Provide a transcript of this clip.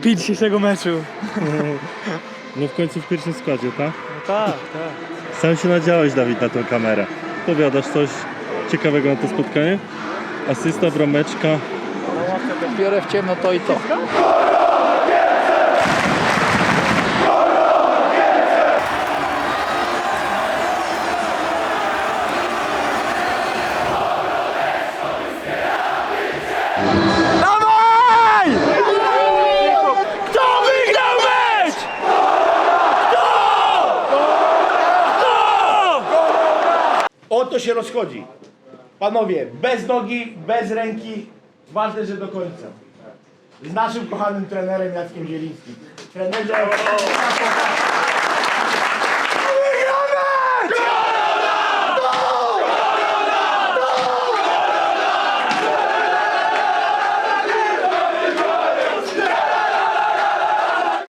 MVP dzisiejszego meczu. No w końcu w pierwszym składzie, tak? No tak, tak. Sam się nadziałeś, Dawid, na tą kamerę. Powiadasz coś ciekawego na to spotkanie? Asysta, brameczka. Biorę w ciemno to i to. Kto O to się rozchodzi. Panowie, bez nogi, bez ręki, ważne, że do końca. Z naszym kochanym trenerem Jackiem Zielińskim. Trenerze,